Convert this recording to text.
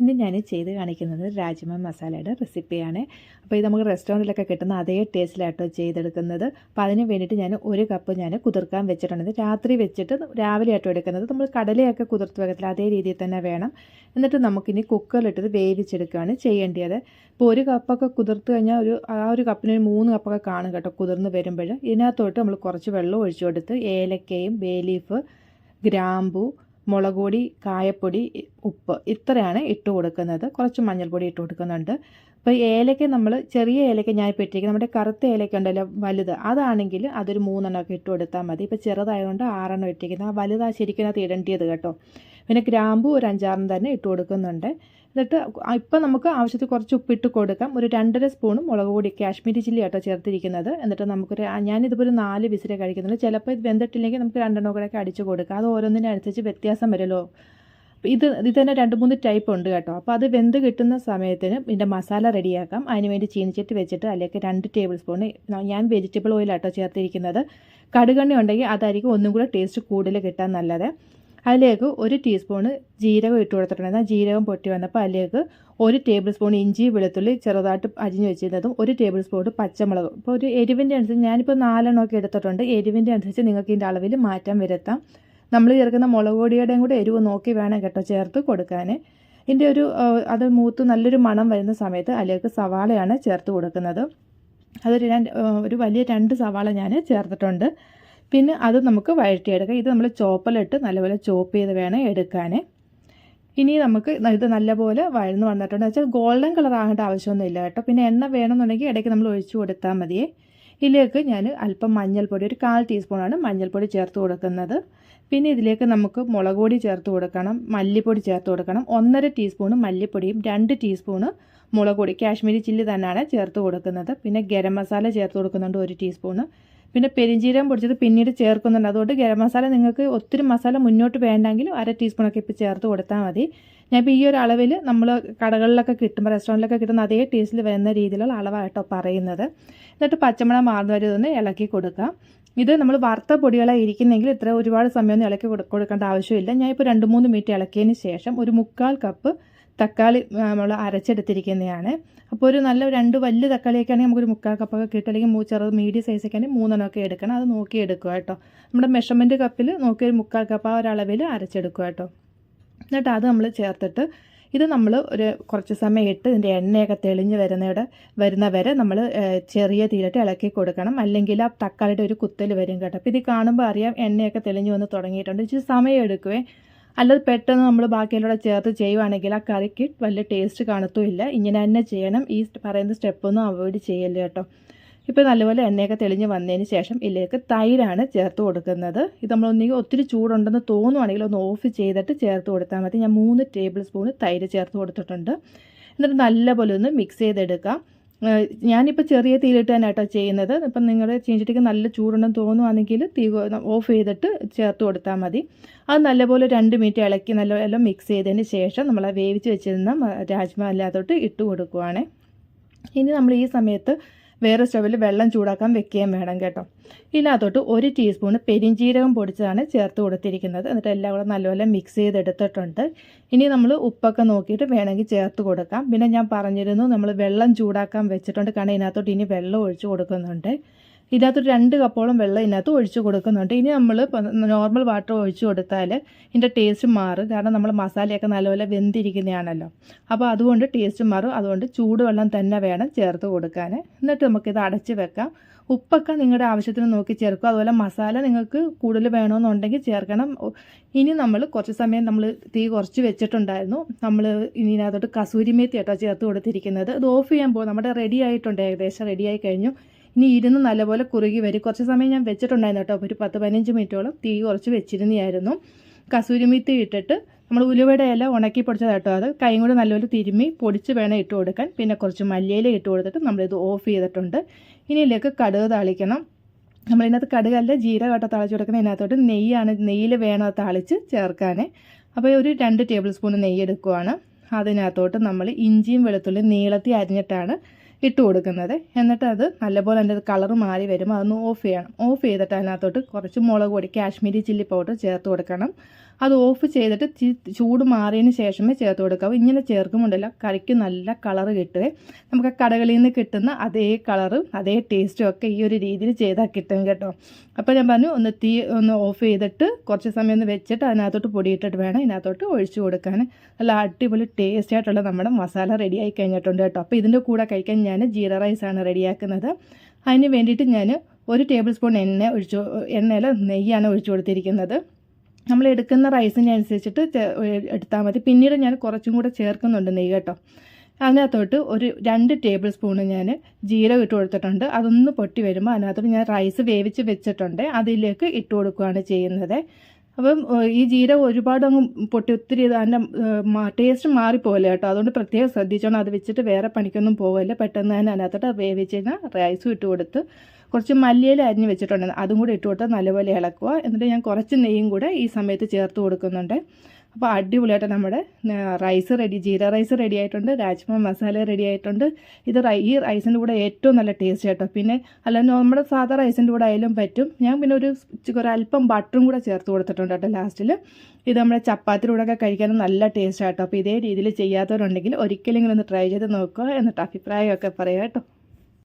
ഇന്ന് ഞാൻ ചെയ്ത് കാണിക്കുന്നത് രാജ്മ മസാലയുടെ റെസിപ്പിയാണ്. അപ്പോൾ ഇത് നമുക്ക് റെസ്റ്റോറന്റിലൊക്കെ കിട്ടുന്ന അതേ ടേസ്റ്റിലാട്ടോ ചെയ്തെടുക്കുന്നത്. അപ്പോൾ അതിന് വേണ്ടിയിട്ട് ഞാൻ ഒരു കപ്പ് ഞാൻ കുതിർക്കാൻ വെച്ചിട്ടുണ്ട്. രാത്രി വെച്ചിട്ട് രാവിലെ ആട്ടോ എടുക്കുന്നത് നമ്മൾ കടലയൊക്കെ കുതിർത്ത് വെക്കത്തില്ല. അതേ രീതിയിൽ തന്നെ വേണം. എന്നിട്ട് നമുക്കിനി കുക്കറിലിട്ടത് വേവിച്ചെടുക്കുകയാണ് ചെയ്യേണ്ടത്. ഇപ്പോൾ ഒരു കപ്പൊക്കെ കുതിർത്ത് കഴിഞ്ഞാൽ ഒരു ആ ഒരു കപ്പിന് ഒരു മൂന്ന് കപ്പൊക്കെ കാണും കേട്ടോ കുതിർന്ന് വരുമ്പോൾ. ഇതിനകത്തോട്ട് നമ്മൾ കുറച്ച് വെള്ളം ഒഴിച്ചു കൊടുത്ത് ഏലക്കയും ബേ ലീഫ് ഗ്രാമ്പു മുളക് പൊടി കായപ്പൊടി ഉപ്പ് ഇത്രയാണ് ഇട്ട് കൊടുക്കുന്നത്. കുറച്ച് മഞ്ഞൾപ്പൊടി ഇട്ട് കൊടുക്കുന്നുണ്ട്. അപ്പോൾ ഏലക്ക നമ്മൾ ചെറിയ ഏലക്ക ഞാൻ ഇപ്പോൾ ഇട്ടിരിക്കുന്നത്. നമ്മുടെ കറുത്ത ഏലക്ക ഉണ്ടല്ലോ വലുത്. അതാണെങ്കിൽ അതൊരു മൂന്നെണ്ണമൊക്കെ ഇട്ട് കൊടുത്താൽ മതി. ഇപ്പോൾ ചെറുതായതുകൊണ്ട് ആറെണ്ണം ഇട്ടിരിക്കുന്നത്. ആ വലുതാ ശരിക്കും അത് ഇടേണ്ടിയത് കേട്ടോ. പിന്നെ ഗ്രാമ്പു ഒരു അഞ്ചാറെണ്ണം തന്നെ ഇട്ട് കൊടുക്കുന്നുണ്ട്. എന്നിട്ട് ഇപ്പം നമുക്ക് ആവശ്യത്തിൽ കുറച്ച് ഉപ്പിട്ട് കൊടുക്കാം. ഒരു രണ്ടര സ്പൂണും മുളക് പൊടി കാശ്മീരി ചില്ലി ആട്ടോ ചേർത്തിരിക്കുന്നത്. എന്നിട്ട് നമുക്കൊരു ഞാനിതുപോലെ നാല് വിസിലെ കഴിക്കുന്നുള്ളൂ. ചിലപ്പോൾ ഇത് വെന്തിട്ടില്ലെങ്കിൽ നമുക്ക് രണ്ടെണ്ണം കൂടെ ഒക്കെ അടിച്ച് കൊടുക്കാം. അത് ഓരോന്നിനനുസരിച്ച് വ്യത്യാസം വരുമല്ലോ. ഇത് ഇത് തന്നെ രണ്ട് മൂന്ന് ടൈപ്പ് ഉണ്ട് കേട്ടോ. അപ്പോൾ അത് വെന്ത് കിട്ടുന്ന സമയത്തിന് ഇതിന്റെ മസാല റെഡിയാക്കാം. അതിന് വേണ്ടി ചീനിച്ചിട്ട് വെച്ചിട്ട് അല്ലെങ്കിൽ രണ്ട് ടേബിൾ സ്പൂൺ ഞാൻ വെജിറ്റബിൾ ഓയിലാട്ടോ ചേർത്തിരിക്കുന്നത്. കടുകണ്ണി ഉണ്ടെങ്കിൽ അതായിരിക്കും ഒന്നും കൂടെ ടേസ്റ്റ് കൂടുതൽ കിട്ടാൻ നല്ലത്. അതിലേക്ക് ഒരു ടീസ്പൂണ് ജീരകം ഇട്ട് കൊടുത്തിട്ടുണ്ട്. ജീരകം പൊട്ടി വന്നപ്പോൾ അതിലേക്ക് ഒരു ടേബിൾ സ്പൂൺ ഇഞ്ചി വെളുത്തുള്ളി ചെറുതായിട്ട് അരിഞ്ഞ് വെച്ചിരുന്നതും ഒരു ടേബിൾ സ്പൂൺ പച്ചമുളക്. ഇപ്പോൾ ഒരു എരിവിന്റെ അനുസരിച്ച് ഞാനിപ്പോൾ നാലെണ്ണമൊക്കെ എടുത്തിട്ടുണ്ട്. എരിവിന്റെ അനുസരിച്ച് നിങ്ങൾക്ക് ഇതിന്റെ അളവിൽ മാറ്റം വരുത്താം. നമ്മൾ ചേർക്കുന്ന മുളക് പൊടിയുടെയും കൂടെ എരിവ് നോക്കി വേണം കേട്ടോ ചേർത്ത് കൊടുക്കാൻ. ഇതിന്റെ ഒരു അത് മൂത്ത് നല്ലൊരു മണം വരുന്ന സമയത്ത് അതിലേക്ക് സവാളയാണ് ചേർത്ത് കൊടുക്കുന്നത്. അതൊരു ഒരു വലിയ രണ്ട് സവാള ഞാൻ ചേർത്തിട്ടുണ്ട്. പിന്നെ അത് നമുക്ക് വഴറ്റിയെടുക്കാം. ഇത് നമ്മൾ ചോപ്പലിട്ട് നല്ലപോലെ ചോപ്പ് ചെയ്ത് വേണം എടുക്കാൻ ഇനി നമുക്ക് ഇത് നല്ലപോലെ വഴന്ന് വന്നിട്ടുണ്ട്. വെച്ചാൽ ഗോൾഡൻ കളർ ആകേണ്ട ആവശ്യമൊന്നുമില്ല കേട്ടോ. പിന്നെ എണ്ണ വേണമെന്നുണ്ടെങ്കിൽ ഇടയ്ക്ക് നമ്മൾ ഒഴിച്ചു കൊടുത്താൽ മതിയേ ഇതിലേക്ക് ഞാൻ അല്പം മഞ്ഞൾപ്പൊടി ഒരു കാൽ ടീസ്പൂണാണ് മഞ്ഞൾപ്പൊടി ചേർത്ത് കൊടുക്കുന്നത്. പിന്നെ ഇതിലേക്ക് നമുക്ക് മുളക് പൊടി ചേർത്ത് കൊടുക്കണം മല്ലിപ്പൊടി ചേർത്ത് കൊടുക്കണം. ഒന്നര ടീസ്പൂണ് മല്ലിപ്പൊടിയും രണ്ട് ടീസ്പൂണ് മുളക് പൊടി. കാശ്മീരി ചില്ലി തന്നെയാണ് ചേർത്ത് കൊടുക്കുന്നത്. പിന്നെ ഗരം മസാല ചേർത്ത് കൊടുക്കുന്നുണ്ട് ഒരു ടീസ്പൂണ് പിന്നെ പെരിഞ്ചീരകം പൊടിച്ചത് പിന്നീട് ചേർക്കുന്നുണ്ട്. അതുകൊണ്ട് ഗരം മസാല നിങ്ങൾക്ക് ഒത്തിരി മസാല മുന്നോട്ട് വേണ്ടെങ്കിൽ അര ടീസ്പൂണൊക്കെ ഇപ്പോൾ ചേർത്ത് കൊടുത്താൽ മതി. ഞാൻ ഇപ്പോൾ ഈ ഒരു അളവിൽ നമ്മൾ കടകളിലൊക്കെ കിട്ടുമ്പോൾ റെസ്റ്റോറന്റിലൊക്കെ കിട്ടുന്ന അതേ ടേസ്റ്റിൽ വരുന്ന രീതിയിലുള്ള അളവായിട്ടോ പറയുന്നത്. എന്നിട്ട് പച്ചമുളക് മാറുന്ന വരെ ഇതൊന്ന് ഇളക്കി കൊടുക്കാം. ഇത് നമ്മൾ വറുത്ത പൊടികളായി ഇരിക്കുന്നെങ്കിൽ ഇത്ര ഒരുപാട് സമയമൊന്നും ഇളക്കി കൊടുക്കേണ്ട ആവശ്യമില്ല. ഞാനിപ്പോൾ രണ്ട് മൂന്ന് മിനിറ്റ് ഇളക്കിയതിന് ശേഷം ഒരു മുക്കാൽ കപ്പ് തക്കാളി നമ്മൾ അരച്ചെടുത്തിരിക്കുന്നതാണ്. അപ്പോൾ ഒരു നല്ല രണ്ട് വലിയ തക്കാളിയൊക്കെ ആണെങ്കിൽ നമുക്കൊരു മുക്കാൽ കപ്പൊക്കെ കിട്ടും. അല്ലെങ്കിൽ മൂ ചെറുത് മീഡിയം സൈസൊക്കെ ആണെങ്കിൽ മൂന്നെണ്ണമൊക്കെ എടുക്കണം. അത് നോക്കി എടുക്കുക കേട്ടോ. നമ്മുടെ മെഷർമെന്റ് കപ്പിൽ നോക്കി ഒരു മുക്കാൽ കപ്പ് ആ ഒരളവിൽ അരച്ചെടുക്കുക കേട്ടോ. എന്നിട്ട് അത് നമ്മൾ ചേർത്തിട്ട് ഇത് നമ്മൾ ഒരു കുറച്ച് സമയം ഇട്ട് ഇതിന്റെ എണ്ണയൊക്കെ തെളിഞ്ഞ് വരുന്നവിടെ വരുന്ന വരെ നമ്മൾ ചെറിയ തീരിട്ട് ഇളക്കി കൊടുക്കണം. അല്ലെങ്കിൽ ആ തക്കാളിയുടെ ഒരു കുത്തൽ വരും കേട്ടോ. അപ്പോൾ ഇത് കാണുമ്പോൾ അറിയാം എണ്ണയൊക്കെ തെളിഞ്ഞ് വന്ന് തുടങ്ങിയിട്ടുണ്ട്. ഇച്ചിരി സമയം എടുക്കുവേ. അല്ലാതെ പെട്ടെന്ന് നമ്മൾ ബാക്കിയെല്ലാം ചേർത്ത് ചെയ്യുവാണെങ്കിൽ ആ കറിക്ക് വലിയ ടേസ്റ്റ് കാണത്തുമില്ല. ഇങ്ങനെ തന്നെ ചെയ്യണം. ഈ പറയുന്ന സ്റ്റെപ്പൊന്നും അവോയ്ഡ് ചെയ്യല്ലേ കേട്ടോ. ഇപ്പോൾ നല്ലപോലെ എണ്ണയൊക്കെ തെളിഞ്ഞ് വന്നതിന് ശേഷം ഇതിലേക്ക് തൈരാണ് ചേർത്ത് കൊടുക്കുന്നത്. ഇത് നമ്മളൊന്നെങ്കിൽ ഒത്തിരി ചൂടുണ്ടെന്ന് തോന്നുവാണെങ്കിൽ ഒന്ന് ഓഫ് ചെയ്തിട്ട് ചേർത്ത് കൊടുത്താൽ മതി. ഞാൻ മൂന്ന് ടേബിൾ സ്പൂൺ തൈര് ചേർത്ത് കൊടുത്തിട്ടുണ്ട്. എന്നിട്ട് നല്ലപോലെ ഒന്ന് മിക്സ് ചെയ്തെടുക്കാം. ഞാനിപ്പോൾ ചെറിയ തീയിലിട്ട് തന്നെ കേട്ടോ ചെയ്യുന്നത്. ഇപ്പം നിങ്ങളുടെ ചീഞ്ചട്ടിക്ക് നല്ല ചൂടുണ്ടെന്ന് തോന്നുവാണെങ്കിൽ തീ ഓഫ് ചെയ്തിട്ട് ചേർത്ത് കൊടുത്താൽ മതി. അത് നല്ലപോലെ രണ്ട് മിനിറ്റ് ഇളക്കി നല്ല എല്ലാം മിക്സ് ചെയ്തതിന് ശേഷം നമ്മൾ വേവിച്ച് വെച്ചിരുന്ന രാജ്മ അല്ലാത്തോട്ട് ഇട്ട് കൊടുക്കുവാണേ. ഇനി നമ്മൾ ഈ സമയത്ത് വേറെ സ്റ്റവിൽ വെള്ളം ചൂടാക്കാൻ വെക്കുകയും വേണം കേട്ടോ. ഇതിനകത്തോട്ട് ഒരു ടീസ്പൂൺ പെരിഞ്ചീരകം പൊടിച്ചതാണ് ചേർത്ത് കൊടുത്തിരിക്കുന്നത്. എന്നിട്ട് എല്ലാം കൂടെ നല്ലപോലെ മിക്സ് ചെയ്തെടുത്തിട്ടുണ്ട്. ഇനി നമ്മൾ ഉപ്പൊക്കെ നോക്കിയിട്ട് വേണമെങ്കിൽ ചേർത്ത് കൊടുക്കാം. പിന്നെ ഞാൻ പറഞ്ഞിരുന്നു നമ്മൾ വെള്ളം ചൂടാക്കാൻ വെച്ചിട്ടുണ്ട്. കാരണം ഇതിനകത്തോട്ട് ഇനി വെള്ളം ഒഴിച്ചു കൊടുക്കുന്നുണ്ട്. ഇതിനകത്ത് രണ്ട് കപ്പോളം വെള്ളം ഇതിനകത്ത് ഒഴിച്ച് കൊടുക്കുന്നുണ്ട്. ഇനി നമ്മൾ നോർമൽ വാട്ടർ ഒഴിച്ച് കൊടുത്താൽ ഇതിന്റെ ടേസ്റ്റ് മാറും. കാരണം നമ്മൾ മസാലയൊക്കെ നല്ലപോലെ വെന്തിരിക്കുന്നതാണല്ലോ. അപ്പോൾ അതുകൊണ്ട് ടേസ്റ്റ് മാറും. അതുകൊണ്ട് ചൂടുവെള്ളം തന്നെ വേണം ചേർത്ത് കൊടുക്കാൻ എന്നിട്ട് നമുക്കിത് അടച്ച് വെക്കാം. ഉപ്പൊക്കെ നിങ്ങളുടെ ആവശ്യത്തിന് നോക്കി ചേർക്കും. അതുപോലെ മസാല നിങ്ങൾക്ക് കൂടുതൽ വേണമെന്നുണ്ടെങ്കിൽ ചേർക്കണം. ഇനി നമ്മൾ കുറച്ച് സമയം നമ്മൾ തീ കുറച്ച് വെച്ചിട്ടുണ്ടായിരുന്നു. നമ്മൾ ഇനി ഇതിനകത്തോട്ട് കസൂരിമേത്തി കേട്ടോ ചേർത്ത് കൊടുത്തിരിക്കുന്നത്. ഇത് ഓഫ് ചെയ്യാൻ പോകും. നമ്മുടെ റെഡി ആയിട്ടുണ്ട്. ഏകദേശം റെഡി ആയി കഴിഞ്ഞു. ഇനി ഇരുന്ന് നല്ലപോലെ കുറുകി വരും. കുറച്ച് സമയം ഞാൻ വെച്ചിട്ടുണ്ടായിരുന്നു കേട്ടോ. ഒരു പത്ത് പതിനഞ്ച് മിനിറ്റോളം തീ കുറച്ച് വെച്ചിരുന്നതായിരുന്നു. കസൂരിമീത്തി ഇട്ടിട്ട് നമ്മൾ ഉലുവയുടെ ഇല ഉണക്കി പൊടിച്ചത് കേട്ടോ അത്. കൈ കൊണ്ട് നല്ലപോലെ തിരുമ്മി പൊടിച്ച് വേണം ഇട്ട് കൊടുക്കാൻ. പിന്നെ കുറച്ച് മല്ലിയില ഇട്ട് കൊടുത്തിട്ട് നമ്മളിത് ഓഫ് ചെയ്തിട്ടുണ്ട്. ഇനി ഇതിലേക്ക് കടുക് താളിക്കണം. നമ്മളിതിനകത്ത് കടുകല്ല ജീരകട്ട തളിച്ച് കൊടുക്കുന്ന ഇതിനകത്തോട്ട് നെയ്യാണ് നെയ്യിൽ വേണം തളിച്ച് ചേർക്കാൻ അപ്പോൾ ഒരു രണ്ട് ടേബിൾ സ്പൂൺ നെയ്യ് എടുക്കുവാണ്. അതിനകത്തോട്ട് നമ്മൾ ഇഞ്ചിയും വെളുത്തുള്ളിയും നീളത്തി അരിഞ്ഞിട്ടാണ് ഇട്ട് കൊടുക്കുന്നത്. എന്നിട്ട് അത് നല്ലപോലെ അതിന്റെ കളർ മാറി വരുമ്പോൾ അതൊന്ന് ഓഫ് ചെയ്യണം. ഓഫ് ചെയ്തിട്ട് അതിനകത്തോട്ട് കുറച്ച് മുളക് പൊടി കാശ്മീരി ചില്ലി പൗഡർ ചേർത്ത് കൊടുക്കണം. അത് ഓഫ് ചെയ്തിട്ട് ചൂട് മാറിയതിന് ശേഷമേ ചേർത്ത് കൊടുക്കാവൂ. ഇങ്ങനെ ചേർക്കുമ്പോണ്ടല്ലോ കറിക്ക് നല്ല കളറ് കിട്ടുവേ. നമുക്ക് കടകളിൽ നിന്ന് കിട്ടുന്ന അതേ കളറും അതേ ടേസ്റ്റും ഒക്കെ ഈ ഒരു രീതിയിൽ ചെയ്താൽ കിട്ടും കേട്ടോ. അപ്പോൾ ഞാൻ പറഞ്ഞു ഒന്ന് തീ ഒന്ന് ഓഫ് ചെയ്തിട്ട് കുറച്ച് സമയം ഒന്ന് വെച്ചിട്ട് അതിനകത്തോട്ട് പൊടിയിട്ടിട്ട് വേണം ഇതിനകത്തോട്ട് ഒഴിച്ചു കൊടുക്കാൻ. നല്ല അടിപൊളി ടേസ്റ്റ് ആയിട്ടുള്ള നമ്മുടെ മസാല റെഡി ആയി കഴിഞ്ഞിട്ടുണ്ട് കേട്ടോ. അപ്പോൾ ഇതിന്റെ കൂടെ കഴിക്കാൻ ഞാൻ ജീര റൈസാണ് റെഡിയാക്കുന്നത് അതിന് വേണ്ടിയിട്ട് ഞാൻ ഒരു ടേബിൾ സ്പൂൺ എണ്ണ ഒഴിച്ചു എണ്ണയിൽ നെയ്യാണ് ഒഴിച്ചു കൊടുത്തിരിക്കുന്നത്. നമ്മൾ എടുക്കുന്ന റൈസിനനുസരിച്ചിട്ട് എടുത്താൽ മതി. പിന്നീട് ഞാൻ കുറച്ചും കൂടെ ചേർക്കുന്നുണ്ട് നെയ്യ് കേട്ടോ. അതിനകത്തോട്ട് ഒരു രണ്ട് ടേബിൾ സ്പൂണ് ഞാൻ ജീരകം ഇട്ട് കൊടുത്തിട്ടുണ്ട്. അതൊന്ന് പൊട്ടി വരുമ്പോൾ അതിനകത്തോട്ട് ഞാൻ റൈസ് വേവിച്ച് വെച്ചിട്ടുണ്ട്. അതിലേക്ക് ഇട്ട് കൊടുക്കുകയാണ് ചെയ്യുന്നത്. അപ്പം ഈ ജീരകം ഒരുപാട് അങ്ങ് പൊട്ടി ഒത്തിരി അതിന്റെ ടേസ്റ്റ് മാറിപ്പോകില്ല കേട്ടോ. അതുകൊണ്ട് പ്രത്യേകം ശ്രദ്ധിച്ചോണം. അത് വെച്ചിട്ട് വേറെ പണിക്കൊന്നും പോകില്ല പെട്ടെന്ന് തന്നെ അതിനകത്തോട്ട് വേവിച്ച് കഴിഞ്ഞാൽ റൈസും ഇട്ട് കൊടുത്ത് കുറച്ച് മല്ലിയില അരിഞ്ഞ് വെച്ചിട്ടുണ്ട്. അതും കൂടി ഇട്ട് കൊടുത്ത് നല്ലപോലെ ഇളക്കുക. എന്നിട്ട് ഞാൻ കുറച്ച് നെയ്യും കൂടെ ഈ സമയത്ത് ചേർത്ത് കൊടുക്കുന്നുണ്ട്. അപ്പോൾ അടിപൊളിയായിട്ട് നമ്മുടെ rice ready jeera rice ready ആയിട്ടുണ്ട്. രാജ്മ മസാല റെഡി ആയിട്ടുണ്ട്. ഇത് ഈ റൈസിന്റെ കൂടെ ഏറ്റവും നല്ല ടേസ്റ്റ് കേട്ടോ. പിന്നെ അല്ല നമ്മുടെ സാധാ റൈസിന്റെ കൂടെ ആയാലും പറ്റും. ഞാൻ പിന്നെ ഒരു ഒരല്പം ബട്ടറും കൂടെ ചേർത്ത് കൊടുത്തിട്ടുണ്ട് കേട്ടോ ലാസ്റ്റിൽ ഇത് നമ്മുടെ ചപ്പാത്തിയുടെ ഒക്കെ കഴിക്കാൻ നല്ല ടേസ്റ്റ് ആട്ടോ അപ്പോൾ ഇതേ രീതിയിൽ ചെയ്യാത്തവരുണ്ടെങ്കിൽ ഒരിക്കലെങ്കിലും ഒന്ന് ട്രൈ ചെയ്ത് നോക്കുക. എന്നിട്ട് അഭിപ്രായമൊക്കെ പറയാം കേട്ടോ.